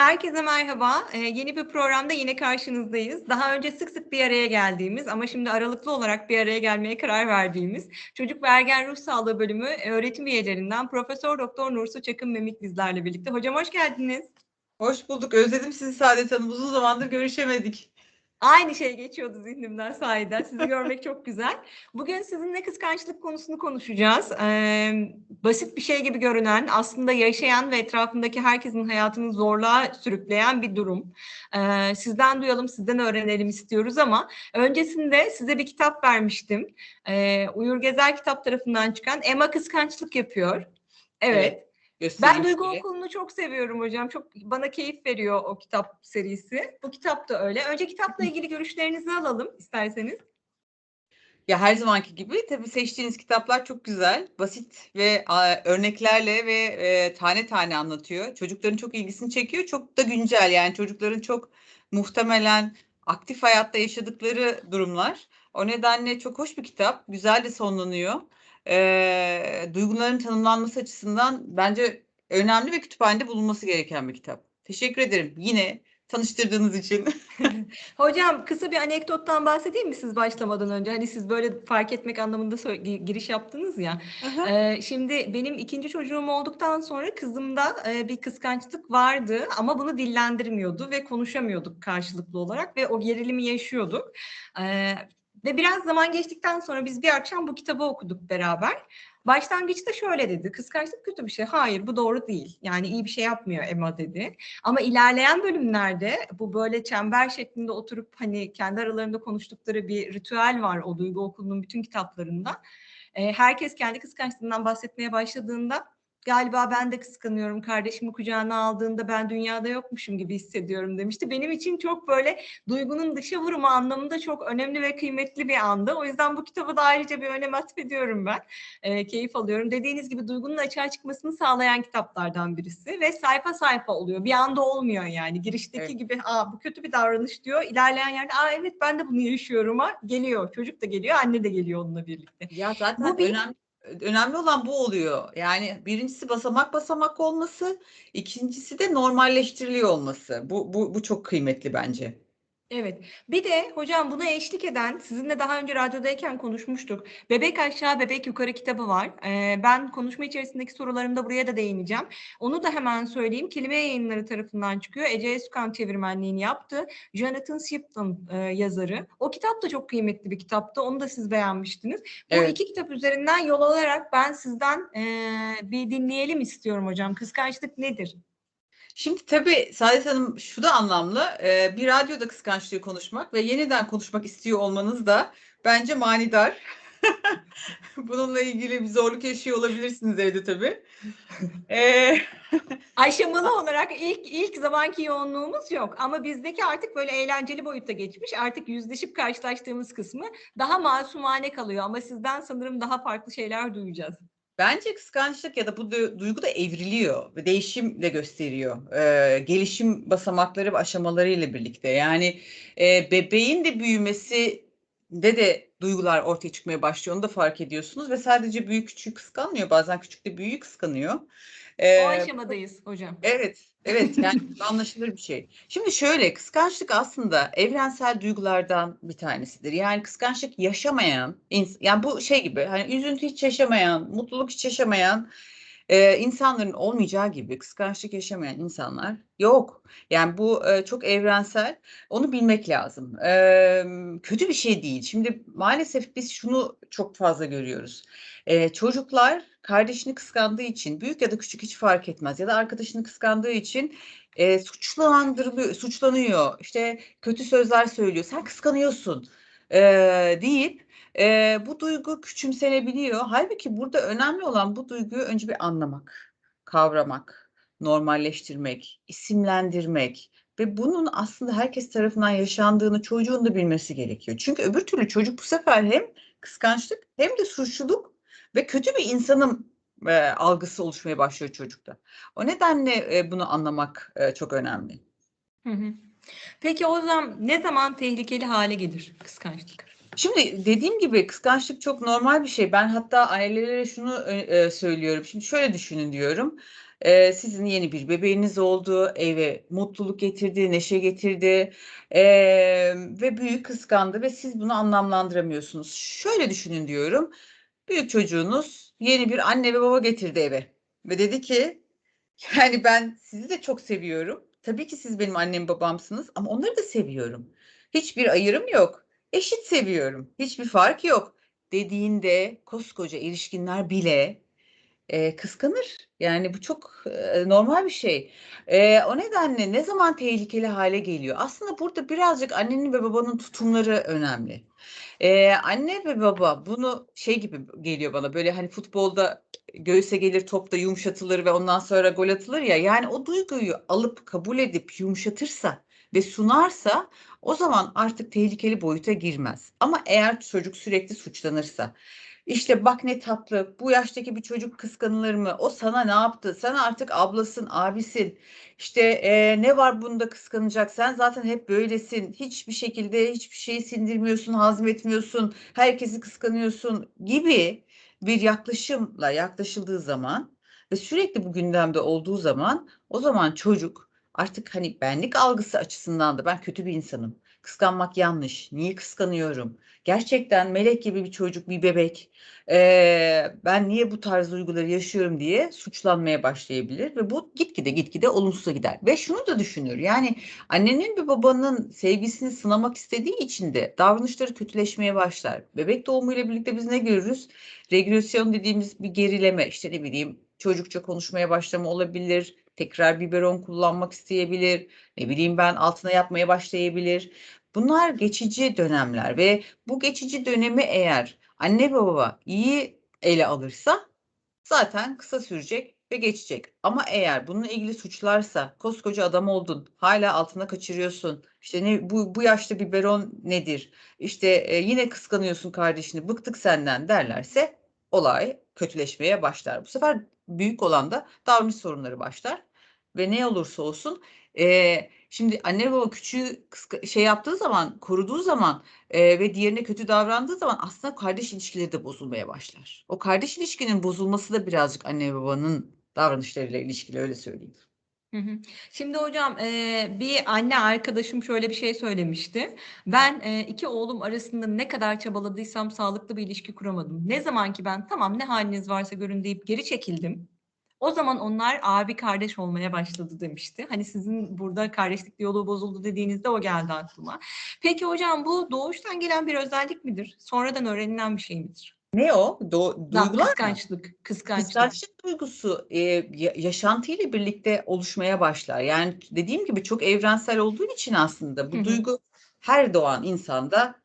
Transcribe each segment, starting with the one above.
Herkese merhaba. Ee, yeni bir programda yine karşınızdayız. Daha önce sık sık bir araya geldiğimiz ama şimdi aralıklı olarak bir araya gelmeye karar verdiğimiz Çocuk ve Ergen Ruh Sağlığı Bölümü öğretim üyelerinden Profesör Doktor Nursu Çakın Memik bizlerle birlikte. Hocam hoş geldiniz. Hoş bulduk. Özledim sizi Saadet Hanım. Uzun zamandır görüşemedik. Aynı şey geçiyordu zihnimden sahiden. Sizi görmek çok güzel. Bugün sizinle kıskançlık konusunu konuşacağız. Ee, basit bir şey gibi görünen, aslında yaşayan ve etrafındaki herkesin hayatını zorluğa sürükleyen bir durum. Ee, sizden duyalım, sizden öğrenelim istiyoruz ama öncesinde size bir kitap vermiştim. Ee, Uyur Gezer kitap tarafından çıkan Emma Kıskançlık Yapıyor. Evet. evet. Ben Duygu şöyle. Okulu'nu çok seviyorum hocam. Çok bana keyif veriyor o kitap serisi. Bu kitap da öyle. Önce kitapla ilgili görüşlerinizi alalım isterseniz. Ya her zamanki gibi tabii seçtiğiniz kitaplar çok güzel, basit ve a, örneklerle ve e, tane tane anlatıyor. Çocukların çok ilgisini çekiyor. Çok da güncel yani çocukların çok muhtemelen aktif hayatta yaşadıkları durumlar. O nedenle çok hoş bir kitap. Güzel de sonlanıyor e, duyguların tanımlanması açısından bence önemli ve kütüphanede bulunması gereken bir kitap. Teşekkür ederim yine tanıştırdığınız için. Hocam kısa bir anekdottan bahsedeyim mi siz başlamadan önce? Hani siz böyle fark etmek anlamında giriş yaptınız ya. Ee, şimdi benim ikinci çocuğum olduktan sonra kızımda e, bir kıskançlık vardı ama bunu dillendirmiyordu ve konuşamıyorduk karşılıklı olarak ve o gerilimi yaşıyorduk. Ee, ve biraz zaman geçtikten sonra biz bir akşam bu kitabı okuduk beraber. Başlangıçta şöyle dedi, kıskançlık kötü bir şey. Hayır bu doğru değil. Yani iyi bir şey yapmıyor Emma dedi. Ama ilerleyen bölümlerde bu böyle çember şeklinde oturup hani kendi aralarında konuştukları bir ritüel var o duygu okulunun bütün kitaplarında. herkes kendi kıskançlığından bahsetmeye başladığında galiba ben de kıskanıyorum kardeşimi kucağına aldığında ben dünyada yokmuşum gibi hissediyorum demişti. Benim için çok böyle duygunun dışa vurumu anlamında çok önemli ve kıymetli bir andı. O yüzden bu kitabı da ayrıca bir önem atfediyorum ben. E, keyif alıyorum. Dediğiniz gibi duygunun açığa çıkmasını sağlayan kitaplardan birisi ve sayfa sayfa oluyor. Bir anda olmuyor yani. Girişteki evet. gibi Aa, bu kötü bir davranış diyor. İlerleyen yerde Aa, evet ben de bunu yaşıyorum ha geliyor. Çocuk da geliyor, anne de geliyor onunla birlikte. Ya zaten bu bir, önemli önemli olan bu oluyor. Yani birincisi basamak basamak olması, ikincisi de normalleştiriliyor olması. Bu bu bu çok kıymetli bence. Evet. Bir de hocam buna eşlik eden, sizinle daha önce radyodayken konuşmuştuk. Bebek aşağı, bebek yukarı kitabı var. Ee, ben konuşma içerisindeki sorularımda buraya da değineceğim. Onu da hemen söyleyeyim. Kelime yayınları tarafından çıkıyor. Ece Eskan çevirmenliğini yaptı. Jonathan Shipton e, yazarı. O kitap da çok kıymetli bir kitaptı. Onu da siz beğenmiştiniz. Bu evet. iki kitap üzerinden yol alarak ben sizden e, bir dinleyelim istiyorum hocam. Kıskançlık nedir? Şimdi tabii Saadet Hanım şu da anlamlı. E, bir radyoda kıskançlığı konuşmak ve yeniden konuşmak istiyor olmanız da bence manidar. Bununla ilgili bir zorluk yaşıyor olabilirsiniz evde tabii. ee... Aşamalı olarak ilk ilk zamanki yoğunluğumuz yok ama bizdeki artık böyle eğlenceli boyutta geçmiş. Artık yüzleşip karşılaştığımız kısmı daha masumane kalıyor ama sizden sanırım daha farklı şeyler duyacağız. Bence kıskançlık ya da bu duygu da evriliyor ve değişim de gösteriyor. Ee, gelişim basamakları ve aşamaları ile birlikte. Yani e, bebeğin de büyümesi de de duygular ortaya çıkmaya başlıyor. Onu da fark ediyorsunuz ve sadece büyük küçük kıskanmıyor. Bazen küçük de büyüğü kıskanıyor. Ee, o aşamadayız hocam. Evet, evet yani anlaşılır bir şey. Şimdi şöyle kıskançlık aslında evrensel duygulardan bir tanesidir. Yani kıskançlık yaşamayan, yani bu şey gibi hani üzüntü hiç yaşamayan, mutluluk hiç yaşamayan e, insanların olmayacağı gibi kıskançlık yaşamayan insanlar yok. Yani bu e, çok evrensel. Onu bilmek lazım. E, kötü bir şey değil. Şimdi maalesef biz şunu çok fazla görüyoruz. E, çocuklar kardeşini kıskandığı için büyük ya da küçük hiç fark etmez ya da arkadaşını kıskandığı için e, suçlandırılıyor, suçlanıyor. İşte kötü sözler söylüyor. Sen kıskanıyorsun e, deyip e, bu duygu küçümsenebiliyor. Halbuki burada önemli olan bu duyguyu önce bir anlamak, kavramak, normalleştirmek, isimlendirmek ve bunun aslında herkes tarafından yaşandığını çocuğun da bilmesi gerekiyor. Çünkü öbür türlü çocuk bu sefer hem kıskançlık hem de suçluluk ve kötü bir insanım e, algısı oluşmaya başlıyor çocukta. O nedenle e, bunu anlamak e, çok önemli. Hı hı. Peki o zaman ne zaman tehlikeli hale gelir kıskançlık? Şimdi dediğim gibi kıskançlık çok normal bir şey. Ben hatta ailelere şunu e, söylüyorum. Şimdi şöyle düşünün diyorum. Eee, sizin yeni bir bebeğiniz oldu, eve mutluluk getirdi, neşe getirdi, emm, ve büyük kıskandı ve siz bunu anlamlandıramıyorsunuz. Şöyle düşünün diyorum, büyük çocuğunuz yeni bir anne ve baba getirdi eve ve dedi ki, yani, "Ben sizi de çok seviyorum. Tabii ki siz benim annem babamsınız ama onları da seviyorum. Hiçbir ayrım yok. Eşit seviyorum. Hiçbir fark yok." dediğinde koskoca erişkinler bile, eee, kıskanır. Yani, bu çok, eee, normal bir şey. Eee, o nedenle ne zaman tehlikeli hâle geliyor? Aslında burada birazcık annenin ve babanın tutumları önemli. Eee, anne ve baba bunu şey gibi geliyor bana, böyle, hani, futbolda göğüse gelir top da yumuşatılır ve ondan sonra gol atılır ya, yani, o duyguyu alıp kabul edip yumuşatırsa ve sunarsa o zaman artık tehlikeli boyuta girmez. Ama eğer çocuk sürekli suçlanırsa, işte, "Bak ne tatlı, bu yaştaki bir çocuk kıskanılır mı? O sana ne yaptı? Sen artık ablasın, abisin. İşte, eee, ne var bunda kıskanacak? Sen zaten hep böylesin. Hiçbir şekilde hiçbir şeyi sindirmiyorsun, hazmetmiyorsun, herkesi kıskanıyorsun." gibi bir yaklaşımla yaklaşıldığı zaman ve sürekli bu gündemde olduğu zaman, o zaman çocuk artık, hani, benlik algısı açısından da ben kötü bir insanım, kıskanmak yanlış, niye kıskanıyorum, gerçekten melek gibi bir çocuk, bir bebek, eee, ben niye bu tarz duyguları yaşıyorum diye suçlanmaya başlayabilir ve bu gitgide, gitgide olumsuza gider ve şunu da düşünür, yani, annenin ve babanın sevgisini sınamak istediği için de davranışları kötüleşmeye başlar. Bebek doğumuyla birlikte biz ne görürüz? Regresyon dediğimiz bir gerileme, işte, ne bileyim, çocukça konuşmaya başlama olabilir, tekrar biberon kullanmak isteyebilir, ne bileyim ben, altına yapmaya başlayabilir. Bunlar geçici dönemler ve bu geçici dönemi eğer anne baba iyi ele alırsa zaten kısa sürecek ve geçecek. Ama eğer bununla ilgili suçlarsa, "Koskoca adam oldun, hâlâ altına kaçırıyorsun, işte, ne bu bu yaşta biberon nedir, işte, eee, yine kıskanıyorsun kardeşini, bıktık senden." derlerse olay kötüleşmeye başlar. Bu sefer büyük olan da davranış sorunları başlar ve ne olursa olsun, eee, şimdi anne baba küçüğü şey yaptığı zaman, koruduğu zaman, eee, ve diğerine kötü davrandığı zaman aslında kardeş ilişkileri de bozulmaya başlar. O kardeş ilişkinin bozulması da birazcık anne babanın davranışlarıyla ilişkili, öyle söyleyeyim. Şimdi hocam, bir anne arkadaşım şöyle bir şey söylemişti. "Ben, 2 oğlum arasında ne kadar çabaladıysam sağlıklı bir ilişki kuramadım. Ne zaman ki ben 'Tamam, ne hâliniz varsa görün.' deyip geri çekildim, o zaman onlar abi kardeş olmaya başladı." demişti. Hani, sizin burada kardeşlik diyaloğu bozuldu dediğinizde o geldi aklıma. Peki hocam, bu doğuştan gelen bir özellik midir? Sonradan öğrenilen bir şey midir? Ne o? Do duygular mı? kıskançlık, kıskançlık. Kıskançlık duygusu, ya yaşantıyla birlikte oluşmaya başlar. Yani, dediğim gibi çok evrensel olduğu için aslında bu hı. duygu her doğan insanda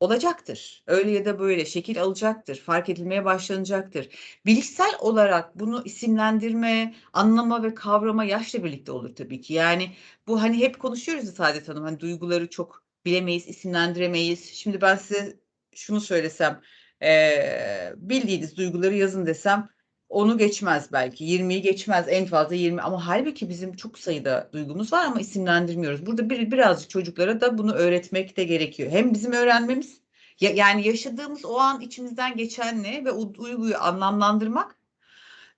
olacaktır. Öyle ya da böyle şekil alacaktır, fark edilmeye başlanacaktır. Bilişsel olarak bunu isimlendirme, anlama ve kavrama yaşla birlikte olur tabii ki. Yani, bu, hani, hep konuşuyoruz ya Saadet Hanım, hani, duyguları çok bilemeyiz, isimlendiremeyiz. Şimdi ben size şunu söylesem, eee, bildiğiniz duyguları yazın desem 10'u geçmez belki, 20'yi geçmez, en fazla 20 ama hâlbuki bizim çok sayıda duygumuz var ama isimlendirmiyoruz. Burada bir birazcık çocuklara da bunu öğretmek de gerekiyor. Hem bizim öğrenmemiz, ya yani yaşadığımız o an içimizden geçen ne ve o duyguyu anlamlandırmak,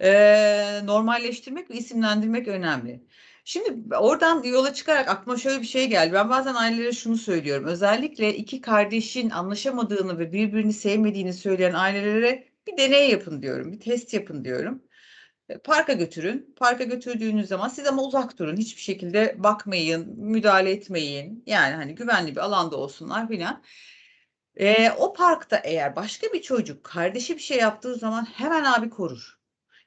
eee, normalleştirmek ve isimlendirmek önemli. Şimdi oradan yola çıkarak aklıma şöyle bir şey geldi. Ben bazen ailelere şunu söylüyorum. Özellikle 2 kardeşin anlaşamadığını ve birbirini sevmediğini söyleyen ailelere bir deney yapın diyorum, bir test yapın diyorum. Eee, parka götürün. Parka götürdüğünüz zaman siz ama uzak durun. Hiçbir şekilde bakmayın, müdahale etmeyin. Yani, hani, güvenli bir alanda olsunlar filan. Eee, o parkta eğer başka bir çocuk kardeşi bir şey yaptığı zaman hemen abi korur.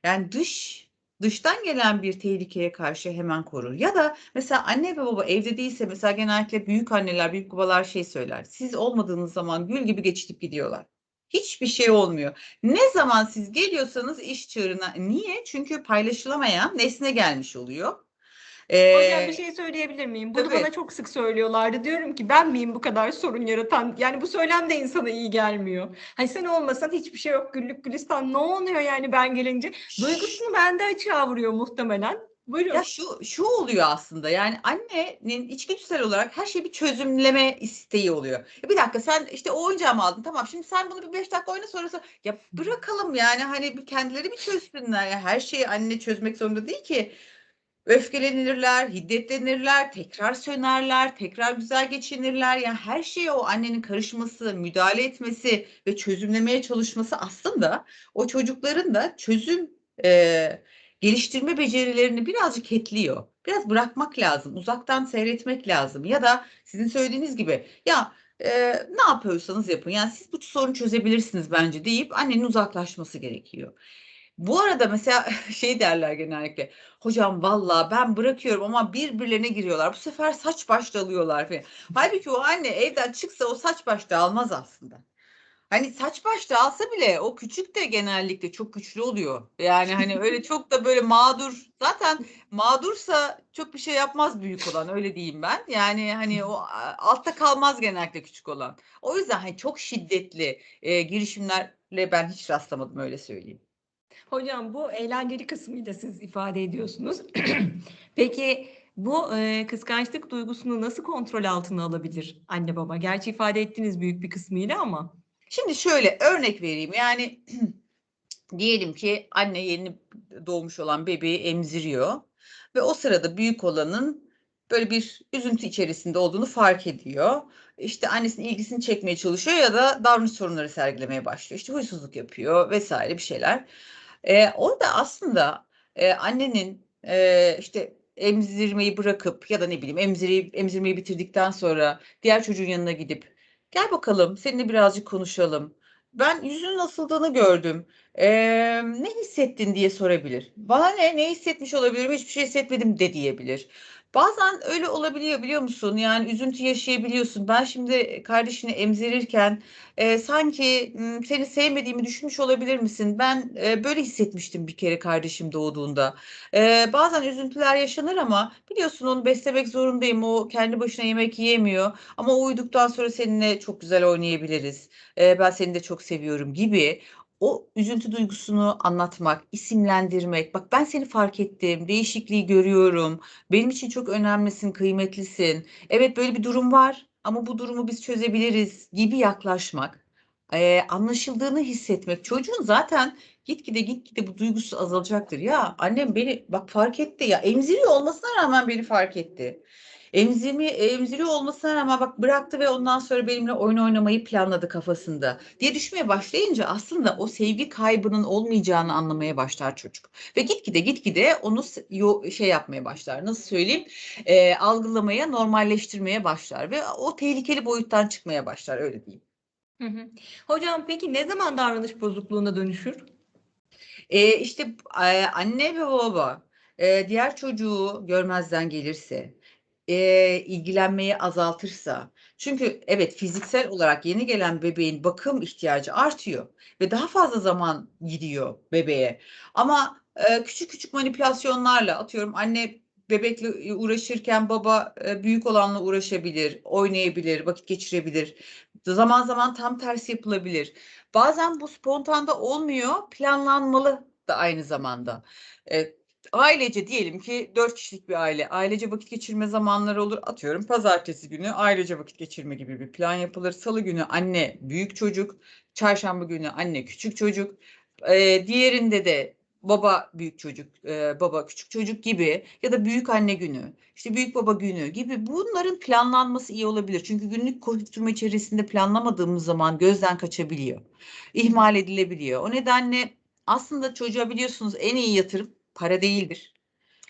Yani dış dıştan gelen bir tehlikeye karşı hemen korur ya da mesela anne ve baba evde değilse mesela genellikle büyükanneler, büyükbabalar şey söyler, siz olmadığınız zaman gül gibi geçitip gidiyorlar. Hiçbir şey olmuyor. Ne zaman siz geliyorsanız iş çığırına Niye? Çünkü paylaşılamayan nesne gelmiş oluyor. Hocam bir şey söyleyebilir miyim? Bunu Tabii. bana çok sık söylüyorlardı. Diyorum ki ben miyim bu kadar sorun yaratan? Yani bu söylem de insana iyi gelmiyor. Hani, sen olmasan hiçbir şey yok, güllük gülistan. Ne oluyor yani ben gelince? Duygusunu bende açığa vuruyor muhtemelen. Buyurun. Ya şu şu oluyor aslında yani annenin içgüdüsel olarak her şeyi bir çözümleme isteği oluyor. Ya bir dakika sen işte o oyuncağımı aldın tamam şimdi sen bunu bir beş dakika oyna sonrası ya bırakalım yani hani bir kendileri bir çözsünler ya her şeyi anne çözmek zorunda değil ki. Öfkelenirler, hiddetlenirler, tekrar sönerler, tekrar güzel geçinirler. Yani her şeye o annenin karışması, müdahale etmesi ve çözümlemeye çalışması aslında o çocukların da çözüm e, geliştirme becerilerini birazcık etliyor. Biraz bırakmak lazım, uzaktan seyretmek lazım. Ya da sizin söylediğiniz gibi ya e, ne yapıyorsanız yapın. Yani siz bu sorunu çözebilirsiniz bence deyip annenin uzaklaşması gerekiyor. Bu arada mesela şey derler genellikle. Hocam vallahi ben bırakıyorum ama birbirlerine giriyorlar. Bu sefer saç baş dalıyorlar falan. Halbuki o anne evden çıksa o saç baş dağılmaz aslında. Hani saç baş dağılsa bile o küçük de genellikle çok güçlü oluyor. Yani hani öyle çok da böyle mağdur. Zaten mağdursa çok bir şey yapmaz büyük olan öyle diyeyim ben. Yani hani o altta kalmaz genellikle küçük olan. O yüzden hani çok şiddetli e, girişimlerle ben hiç rastlamadım öyle söyleyeyim. Hocam bu eğlenceli kısmıyla siz ifade ediyorsunuz. Peki bu e, kıskançlık duygusunu nasıl kontrol altına alabilir anne baba? Gerçi ifade ettiniz büyük bir kısmıyla ama. Şimdi şöyle örnek vereyim. Yani diyelim ki anne yeni doğmuş olan bebeği emziriyor ve o sırada büyük olanın böyle bir üzüntü içerisinde olduğunu fark ediyor. İşte annesinin ilgisini çekmeye çalışıyor ya da davranış sorunları sergilemeye başlıyor. İşte huysuzluk yapıyor vesaire bir şeyler. Ee, orada aslında e, annenin e, işte emzirmeyi bırakıp ya da ne bileyim emzirmeyi, emzirmeyi bitirdikten sonra diğer çocuğun yanına gidip gel bakalım seninle birazcık konuşalım. Ben yüzünün asıldığını gördüm. Ee, ne hissettin diye sorabilir. Bana ne, ne hissetmiş olabilirim hiçbir şey hissetmedim de diyebilir. Bazen öyle olabiliyor biliyor musun? Yani üzüntü yaşayabiliyorsun. Ben şimdi kardeşini emzirirken e, sanki seni sevmediğimi düşünmüş olabilir misin? Ben e, böyle hissetmiştim bir kere kardeşim doğduğunda. E, bazen üzüntüler yaşanır ama biliyorsun onu beslemek zorundayım. O kendi başına yemek yiyemiyor. Ama uyuduktan sonra seninle çok güzel oynayabiliriz. E, ben seni de çok seviyorum gibi o üzüntü duygusunu anlatmak, isimlendirmek. Bak ben seni fark ettim, değişikliği görüyorum. Benim için çok önemlisin, kıymetlisin. Evet böyle bir durum var ama bu durumu biz çözebiliriz gibi yaklaşmak. Ee, anlaşıldığını hissetmek. Çocuğun zaten gitgide gitgide bu duygusu azalacaktır. Ya annem beni bak fark etti ya emziriyor olmasına rağmen beni fark etti. Emzirme, emziriyor olmasına rağmen bak bıraktı ve ondan sonra benimle oyun oynamayı planladı kafasında diye düşmeye başlayınca aslında o sevgi kaybının olmayacağını anlamaya başlar çocuk. Ve gitgide gitgide onu şey yapmaya başlar. Nasıl söyleyeyim? Ee, algılamaya, normalleştirmeye başlar ve o tehlikeli boyuttan çıkmaya başlar öyle diyeyim. Hı hı. Hocam peki ne zaman davranış bozukluğuna dönüşür? Ee, işte e, anne ve baba e, diğer çocuğu görmezden gelirse, e, ilgilenmeyi azaltırsa, çünkü evet fiziksel olarak yeni gelen bebeğin bakım ihtiyacı artıyor ve daha fazla zaman gidiyor bebeğe. Ama e, küçük küçük manipülasyonlarla atıyorum anne bebekle uğraşırken baba e, büyük olanla uğraşabilir, oynayabilir, vakit geçirebilir. Zaman zaman tam tersi yapılabilir. Bazen bu spontanda olmuyor, planlanmalı da aynı zamanda. E, ailece diyelim ki dört kişilik bir aile, ailece vakit geçirme zamanları olur. Atıyorum pazartesi günü ailece vakit geçirme gibi bir plan yapılır. Salı günü anne büyük çocuk, çarşamba günü anne küçük çocuk. E, diğerinde de baba büyük çocuk, e, baba küçük çocuk gibi ya da büyük anne günü, işte büyük baba günü gibi bunların planlanması iyi olabilir. Çünkü günlük koşturma içerisinde planlamadığımız zaman gözden kaçabiliyor, ihmal edilebiliyor. O nedenle aslında çocuğa biliyorsunuz en iyi yatırım para değildir,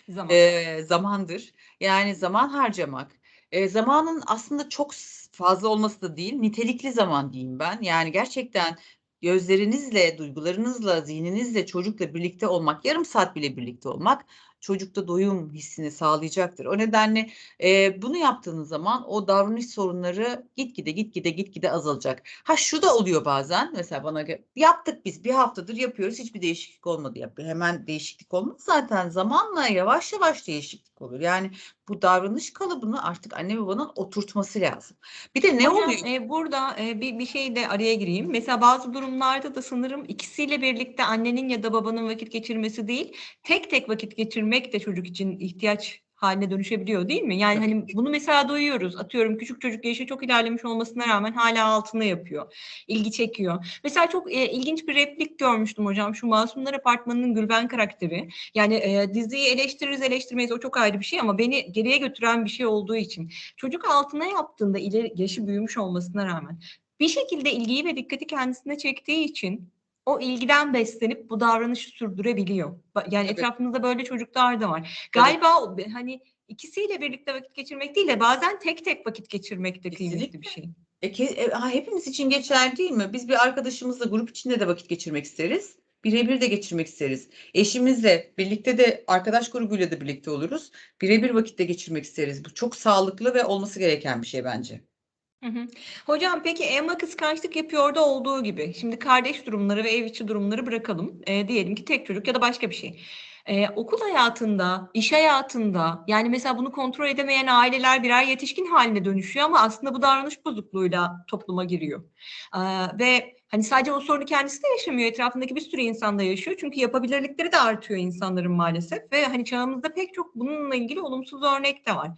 Zaman. e, zamandır. Yani zaman harcamak. E, zamanın aslında çok fazla olması da değil, nitelikli zaman diyeyim ben. Yani gerçekten gözlerinizle, duygularınızla, zihninizle çocukla birlikte olmak, yarım saat bile birlikte olmak çocukta doyum hissini sağlayacaktır. O nedenle e, bunu yaptığınız zaman o davranış sorunları gitgide gitgide gitgide azalacak. Ha şu da oluyor bazen mesela bana yaptık biz bir haftadır yapıyoruz hiçbir değişiklik olmadı. Ya, hemen değişiklik olmaz zaten zamanla yavaş yavaş değişiklik olur. Yani bu davranış kalıbını artık anne babanın oturtması lazım. Bir de ne Hocam, oluyor? e, burada e, bir, bir şey de araya gireyim. Mesela bazı durumlarda da sanırım ikisiyle birlikte annenin ya da babanın vakit geçirmesi değil, tek tek vakit geçirmek geçirmek de çocuk için ihtiyaç haline dönüşebiliyor değil mi? Yani hani bunu mesela duyuyoruz. Atıyorum küçük çocuk yaşı çok ilerlemiş olmasına rağmen hala altına yapıyor. İlgi çekiyor. Mesela çok e, ilginç bir replik görmüştüm hocam. Şu Masumlar Apartmanı'nın Gülben karakteri. Yani e, diziyi eleştiririz eleştirmeyiz o çok ayrı bir şey ama beni geriye götüren bir şey olduğu için. Çocuk altına yaptığında ileri yaşı büyümüş olmasına rağmen bir şekilde ilgiyi ve dikkati kendisine çektiği için o ilgiden beslenip bu davranışı sürdürebiliyor. Yani Evet. etrafımızda böyle çocuklar da var. Galiba be- hani ikisiyle birlikte vakit geçirmek değil de bazen tek tek vakit geçirmek de kıymetli bir şey. E, ke- e, ha, hepimiz için geçerli değil mi? Biz bir arkadaşımızla grup içinde de vakit geçirmek isteriz. Birebir de geçirmek isteriz. Eşimizle birlikte de arkadaş grubuyla da birlikte oluruz. Birebir vakit de geçirmek isteriz. Bu çok sağlıklı ve olması gereken bir şey bence. Hocam peki Emma kıskançlık yapıyor da olduğu gibi. Şimdi kardeş durumları ve ev içi durumları bırakalım. E, diyelim ki tek çocuk ya da başka bir şey. E, okul hayatında, iş hayatında yani mesela bunu kontrol edemeyen aileler birer yetişkin haline dönüşüyor ama aslında bu davranış bozukluğuyla topluma giriyor. E, ve hani sadece o sorunu kendisi de yaşamıyor. Etrafındaki bir sürü insan da yaşıyor. Çünkü yapabilirlikleri de artıyor insanların maalesef. Ve hani çağımızda pek çok bununla ilgili olumsuz örnek de var.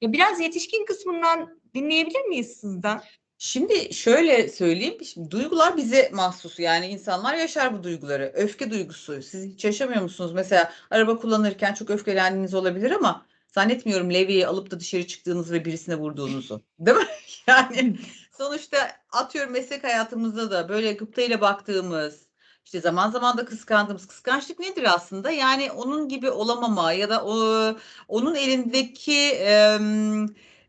Ya biraz yetişkin kısmından dinleyebilir miyiz sizden? Şimdi şöyle söyleyeyim. Şimdi duygular bize mahsus. Yani insanlar yaşar bu duyguları. Öfke duygusu. Siz hiç yaşamıyor musunuz? Mesela araba kullanırken çok öfkelendiğiniz olabilir ama zannetmiyorum levyeyi alıp da dışarı çıktığınız ve birisine vurduğunuzu. Değil mi? Yani sonuçta atıyorum meslek hayatımızda da böyle gıptayla baktığımız, işte zaman zaman da kıskandığımız kıskançlık nedir aslında? Yani onun gibi olamama ya da o onun elindeki em,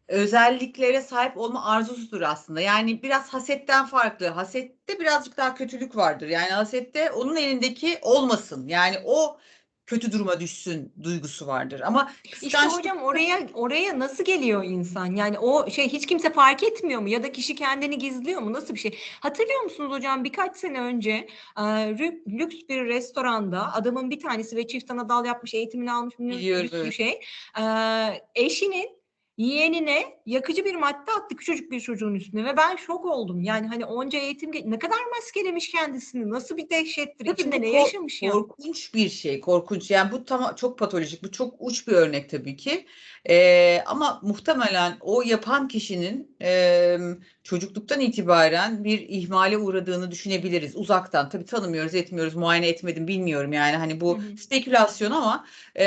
özelliklere sahip olma arzusudur aslında. Yani biraz hasetten farklı. Hasette birazcık daha kötülük vardır. Yani hasette onun elindeki olmasın. Yani o kötü duruma düşsün duygusu vardır. Ama İşte hocam oraya oraya nasıl geliyor insan? Yani o şey hiç kimse fark etmiyor mu ya da kişi kendini gizliyor mu? Nasıl bir şey? Hatırlıyor musunuz hocam birkaç sene önce e, lüks bir restoranda adamın bir tanesi ve çift anadal yapmış, eğitimini almış bir şey. E, eşinin yeğenine yakıcı bir madde attı küçücük bir çocuğun üstüne ve ben şok oldum. Yani hani onca eğitim ne kadar maskelemiş kendisini. Nasıl bir dehşettir. Tabii içinde ne yaşamış ya? Korkunç bir şey, korkunç. Yani bu tam çok patolojik, bu çok uç bir örnek tabii ki. Ee, ama muhtemelen o yapan kişinin e, çocukluktan itibaren bir ihmale uğradığını düşünebiliriz uzaktan. Tabii tanımıyoruz, etmiyoruz, muayene etmedim, bilmiyorum yani hani bu Hı hı. spekülasyon ama e,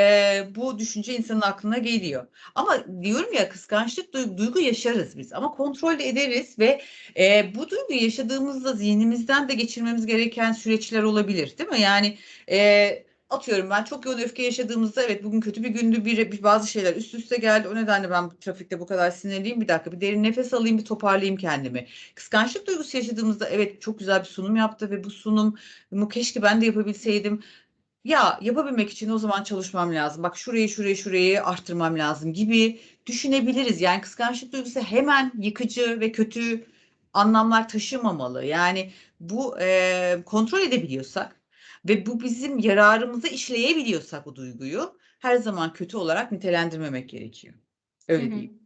bu düşünce insanın aklına geliyor. Ama diyorum ya kıskançlık duygu, duygu yaşarız biz ama kontrol de ederiz ve e, bu duyguyu yaşadığımızda zihnimizden de geçirmemiz gereken süreçler olabilir, değil mi? Yani e, atıyorum ben çok yoğun öfke yaşadığımızda evet bugün kötü bir gündü bir, bir bazı şeyler üst üste geldi. O nedenle ben bu trafikte bu kadar sinirliyim. Bir dakika bir derin nefes alayım bir toparlayayım kendimi. Kıskançlık duygusu yaşadığımızda evet çok güzel bir sunum yaptı ve bu sunumu keşke ben de yapabilseydim. Ya yapabilmek için o zaman çalışmam lazım. Bak şurayı şurayı şurayı arttırmam lazım gibi düşünebiliriz. Yani kıskançlık duygusu hemen yıkıcı ve kötü anlamlar taşımamalı. Yani bu e, kontrol edebiliyorsak ve bu bizim yararımıza işleyebiliyorsak o duyguyu her zaman kötü olarak nitelendirmemek gerekiyor. Öyle Hı hı. diyeyim.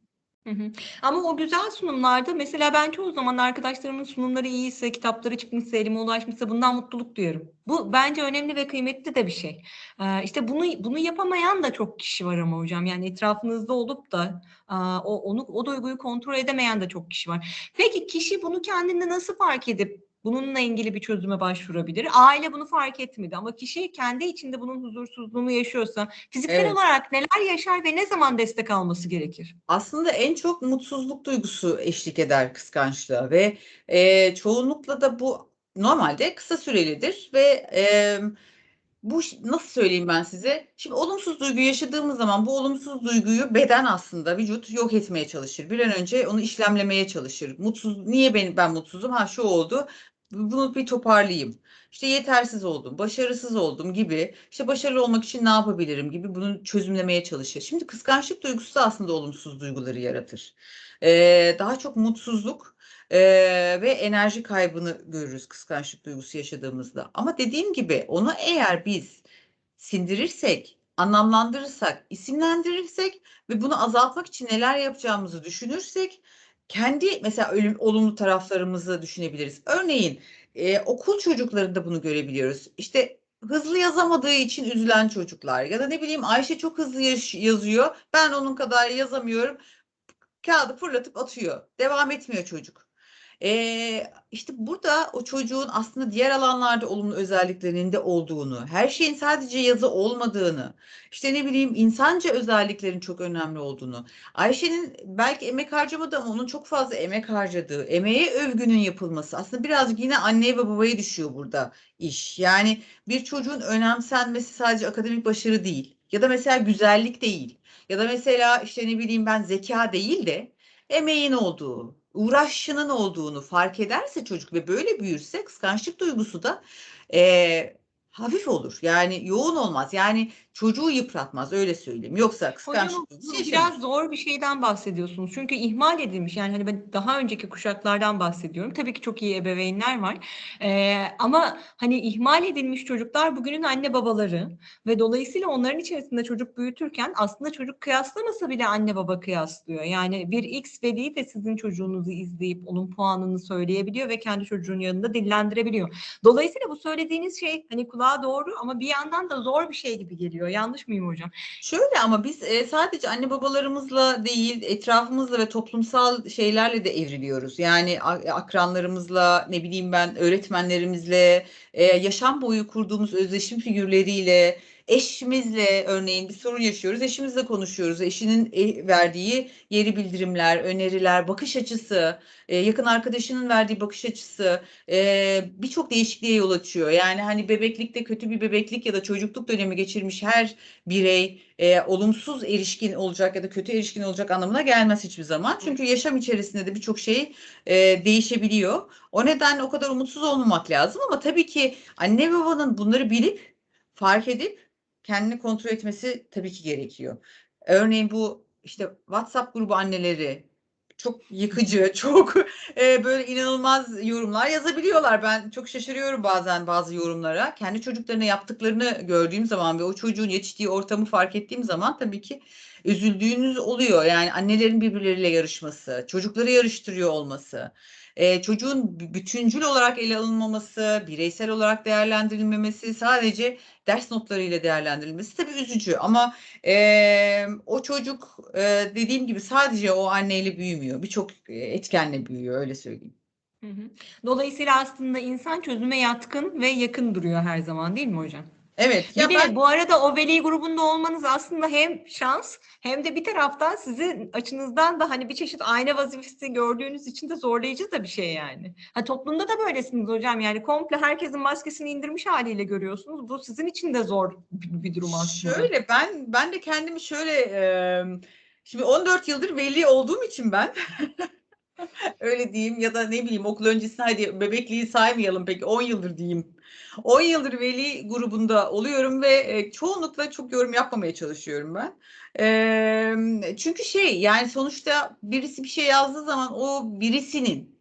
Hı hı. Ama o güzel sunumlarda mesela ben çoğu zaman arkadaşlarımın sunumları iyiyse, kitapları çıkmışsa, elime ulaşmışsa bundan mutluluk duyuyorum. Bu bence önemli ve kıymetli de bir şey. Ee, işte bunu bunu yapamayan da çok kişi var ama hocam. Yani etrafınızda olup da o onu o duyguyu kontrol edemeyen de çok kişi var. Peki kişi bunu kendinde nasıl fark edip bununla ilgili bir çözüme başvurabilir? Aile bunu fark etmedi ama kişi kendi içinde bunun huzursuzluğunu yaşıyorsa fiziksel Evet. olarak neler yaşar ve ne zaman destek alması gerekir? Aslında en çok mutsuzluk duygusu eşlik eder kıskançlığa ve e, çoğunlukla da bu normalde kısa sürelidir ve e, bu nasıl söyleyeyim ben size? Şimdi olumsuz duyguyu yaşadığımız zaman bu olumsuz duyguyu beden aslında vücut yok etmeye çalışır. Bir an önce onu işlemlemeye çalışır. Mutsuz niye ben ben mutsuzum? Ha şu oldu. Bunu bir toparlayayım. İşte yetersiz oldum, başarısız oldum gibi. İşte başarılı olmak için ne yapabilirim gibi bunu çözümlemeye çalışır. Şimdi kıskançlık duygusu da aslında olumsuz duyguları yaratır. Ee, daha çok mutsuzluk ee, ve enerji kaybını görürüz kıskançlık duygusu yaşadığımızda. Ama dediğim gibi onu eğer biz sindirirsek, anlamlandırırsak, isimlendirirsek ve bunu azaltmak için neler yapacağımızı düşünürsek kendi mesela ölüm, olumlu taraflarımızı düşünebiliriz. Örneğin e, okul çocuklarında bunu görebiliyoruz. İşte hızlı yazamadığı için üzülen çocuklar ya da ne bileyim Ayşe çok hızlı yazıyor. Ben onun kadar yazamıyorum. Kağıdı fırlatıp atıyor. Devam etmiyor çocuk. Ee, işte burada o çocuğun aslında diğer alanlarda olumlu özelliklerinin de olduğunu, her şeyin sadece yazı olmadığını, işte ne bileyim insanca özelliklerin çok önemli olduğunu, Ayşe'nin belki emek harcamadı ama onun çok fazla emek harcadığı, emeğe övgünün yapılması aslında birazcık yine anneye ve babaya düşüyor burada iş. Yani bir çocuğun önemsenmesi sadece akademik başarı değil ya da mesela güzellik değil ya da mesela işte ne bileyim ben zeka değil de emeğin olduğu, uğraşının olduğunu fark ederse çocuk ve böyle büyürse kıskançlık duygusu da eee, hafif olur. Yani yoğun olmaz. Yani çocuğu yıpratmaz öyle söyleyeyim. Yoksa kıskançlık yaşanır. biraz zor bir şeyden bahsediyorsunuz. Çünkü ihmal edilmiş. Yani hani ben daha önceki kuşaklardan bahsediyorum. Tabii ki çok iyi ebeveynler var. Ee, ama hani ihmal edilmiş çocuklar bugünün anne babaları ve dolayısıyla onların içerisinde çocuk büyütürken aslında çocuk kıyaslamasa bile anne baba kıyaslıyor. Yani bir X veli de sizin çocuğunuzu izleyip onun puanını söyleyebiliyor ve kendi çocuğun yanında dillendirebiliyor. Dolayısıyla bu söylediğiniz şey hani kulağa doğru ama bir yandan da zor bir şey gibi geliyor. Yanlış mıyım hocam? Şöyle ama biz e, sadece anne babalarımızla değil, etrafımızla ve toplumsal şeylerle de evriliyoruz. Yani a- akranlarımızla, ne bileyim ben öğretmenlerimizle, e, yaşam boyu kurduğumuz özdeşim figürleriyle, eşimizle örneğin bir sorun yaşıyoruz. Eşimizle konuşuyoruz. Eşinin e, verdiği yeri bildirimler, öneriler, bakış açısı, e, yakın arkadaşının verdiği bakış açısı e, birçok değişikliğe yol açıyor. Yani hani bebeklikte kötü bir bebeklik ya da çocukluk dönemi geçirmiş her birey e, olumsuz erişkin olacak ya da kötü erişkin olacak anlamına gelmez hiçbir zaman. Çünkü yaşam içerisinde de birçok şey e, değişebiliyor. O nedenle o kadar umutsuz olmamak lazım ama tabii ki anne babanın bunları bilip fark edip kendini kontrol etmesi tabii ki gerekiyor. Örneğin bu işte WhatsApp grubu anneleri çok yıkıcı, çok e, böyle inanılmaz yorumlar yazabiliyorlar. Ben çok şaşırıyorum bazen bazı yorumlara. Kendi çocuklarına yaptıklarını gördüğüm zaman ve o çocuğun yetiştiği ortamı fark ettiğim zaman tabii ki üzüldüğünüz oluyor. Yani annelerin birbirleriyle yarışması, çocukları yarıştırıyor olması, e, çocuğun bütüncül olarak ele alınmaması, bireysel olarak değerlendirilmemesi, sadece ders notlarıyla değerlendirilmesi tabii üzücü. Ama e, o çocuk e, dediğim gibi sadece o anneyle büyümüyor. Birçok etkenle büyüyor öyle söyleyeyim. Dolayısıyla aslında insan çözüme yatkın ve yakın duruyor her zaman değil mi hocam? Evet. Bir Ya de ben bu arada o veli grubunda olmanız aslında hem şans hem de bir taraftan sizin açınızdan da hani bir çeşit ayna vazifesi gördüğünüz için de zorlayıcı da bir şey yani. Ha, toplumda da böylesiniz hocam yani komple herkesin maskesini indirmiş haliyle görüyorsunuz. Bu sizin için de zor bir, bir durum aslında. Şöyle ben ben de kendimi şöyle e, şimdi 14 yıldır veli olduğum için ben öyle diyeyim ya da ne bileyim okul öncesinde hadi bebekliği saymayalım peki 10 yıldır diyeyim. 10 yıldır veli grubunda oluyorum ve e, çoğunlukla çok yorum yapmamaya çalışıyorum ben. Çünkü şey yani sonuçta birisi bir şey yazdığı zaman o birisinin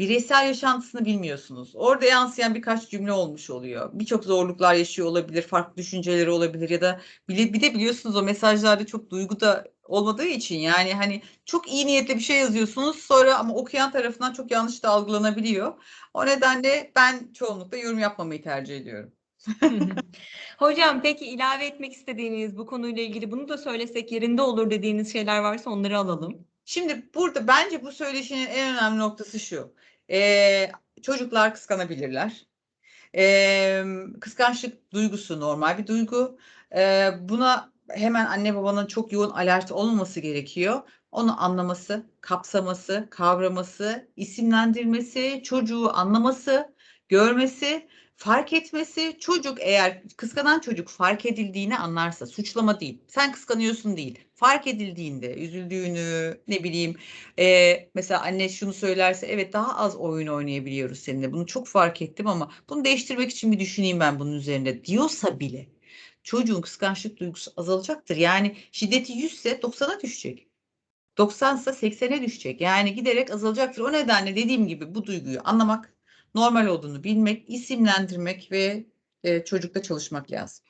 bireysel yaşantısını bilmiyorsunuz. Orada yansıyan birkaç cümle olmuş oluyor. Birçok zorluklar yaşıyor olabilir, farklı düşünceleri olabilir ya da bile, bir de biliyorsunuz o mesajlarda çok duygu da olmadığı için yani hani çok iyi niyetle bir şey yazıyorsunuz sonra ama okuyan tarafından çok yanlış da algılanabiliyor. O nedenle ben çoğunlukla yorum yapmamayı tercih ediyorum. Hocam peki ilave etmek istediğiniz bu konuyla ilgili bunu da söylesek yerinde olur dediğiniz şeyler varsa onları alalım. Şimdi burada bence bu söyleşinin en önemli noktası şu. Ee, çocuklar kıskanabilirler. Ee, kıskançlık duygusu normal bir duygu. Ee, buna hemen anne babanın çok yoğun alert olmaması gerekiyor. Onu anlaması, kapsaması, kavraması, isimlendirmesi, çocuğu anlaması, görmesi, fark etmesi. Çocuk eğer kıskanan çocuk fark edildiğini anlarsa, suçlama değil. Sen kıskanıyorsun değil. Fark edildiğinde, üzüldüğünü, ne bileyim, e, mesela anne şunu söylerse, evet daha az oyun oynayabiliyoruz seninle. Bunu çok fark ettim ama bunu değiştirmek için bir düşüneyim ben bunun üzerinde diyorsa bile çocuğun kıskançlık duygusu azalacaktır. Yani şiddeti 100 ise 90'a düşecek. 90 ise 80'e düşecek. Yani giderek azalacaktır. O nedenle dediğim gibi bu duyguyu anlamak, normal olduğunu bilmek, isimlendirmek ve e, çocukla çalışmak lazım.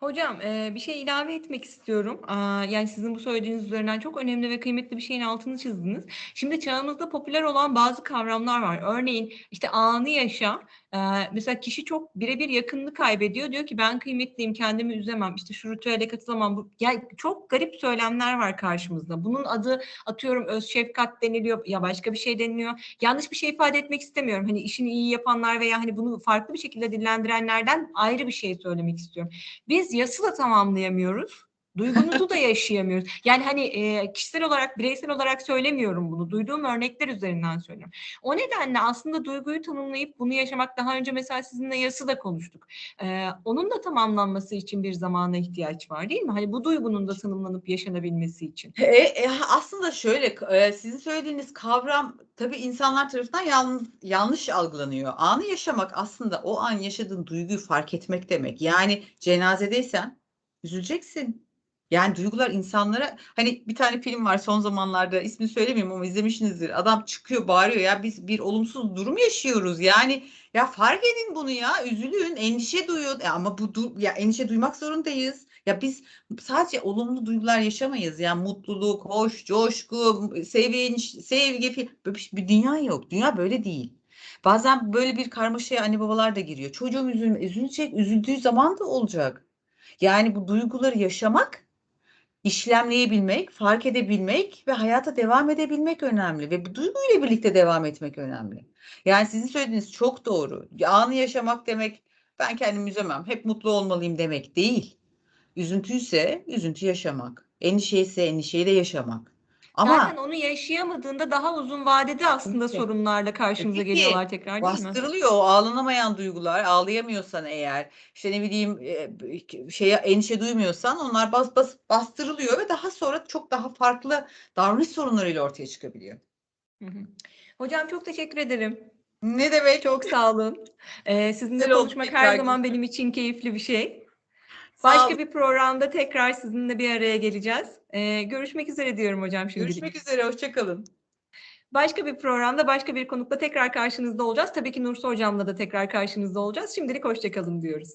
Hocam e, bir şey ilave etmek istiyorum. Yani sizin bu söylediğiniz üzerinden çok önemli ve kıymetli bir şeyin altını çizdiniz. Şimdi çağımızda popüler olan bazı kavramlar var. Örneğin işte anı yaşa, Mesela kişi çok birebir yakınını kaybediyor. Diyor ki ben kıymetliyim, kendimi üzemem, işte şu ritüele katılamam. Bu, yani çok garip söylemler var karşımızda. Bunun adı atıyorum öz şefkat deniliyor ya başka bir şey deniliyor. Yanlış bir şey ifade etmek istemiyorum. Hani işini iyi yapanlar veya hani bunu farklı bir şekilde dillendirenlerden ayrı bir şey söylemek istiyorum. Biz yası da tamamlayamıyoruz. Duygumuzu da yaşayamıyoruz. Yani hani e, kişisel olarak, bireysel olarak söylemiyorum bunu. Duyduğum örnekler üzerinden söylüyorum. O nedenle aslında duyguyu tanımlayıp bunu yaşamak daha önce mesela sizinle yası da konuştuk. Ee, onun da tamamlanması için bir zamana ihtiyaç var değil mi? Hani bu duygunun da tanımlanıp yaşanabilmesi için. E, e, aslında şöyle e, sizin söylediğiniz kavram tabii insanlar tarafından yanlış, yanlış algılanıyor. Anı yaşamak aslında o an yaşadığın duyguyu fark etmek demek. Yani cenazedeysen üzüleceksin. Yani duygular insanlara hani bir tane film var son zamanlarda ismini söylemeyeyim ama izlemişsinizdir. Adam çıkıyor bağırıyor ya biz bir olumsuz durum yaşıyoruz. Yani ya fark edin bunu ya üzülün endişe duyun E, ama bu du- ya endişe duymak zorundayız. Ya biz sadece olumlu duygular yaşamayız. Yani mutluluk, hoş, coşku, sevinç, sevgi böyle bir, bir dünya yok. Dünya böyle değil. Bazen böyle bir karmaşaya anne babalar da giriyor. Çocuğum üzülme, üzülecek, üzüldüğü zaman da olacak. Yani bu duyguları yaşamak, işlemleyebilmek, fark edebilmek ve hayata devam edebilmek önemli ve bu duyguyla birlikte devam etmek önemli. Yani sizin söylediğiniz çok doğru. Anı yaşamak demek ben kendimi üzemem, hep mutlu olmalıyım demek değil. Üzüntüyse üzüntü yaşamak. Endişe ise endişeyi de yaşamak. Ama Zaten onu yaşayamadığında daha uzun vadede aslında Peki. sorunlarla karşımıza Peki, geliyorlar tekrar değil mi? bastırılıyor o ağlanamayan duygular. Ağlayamıyorsan eğer, işte ne bileyim şeye endişe duymuyorsan onlar bas, bas, bastırılıyor ve daha sonra çok daha farklı davranış sorunlarıyla ortaya çıkabiliyor. Hı hı. Hocam çok teşekkür ederim. Ne demek? Çok sağ olun. Ee, sizinle konuşmak her zaman benim için keyifli bir şey. Başka bir programda tekrar sizinle bir araya geleceğiz. Ee, görüşmek üzere diyorum hocam şimdilik. Görüşmek üzere, hoşça kalın. Başka bir programda başka bir konukla tekrar karşınızda olacağız. Tabii ki Nursu hocamla da tekrar karşınızda olacağız. Şimdilik hoşçakalın diyoruz.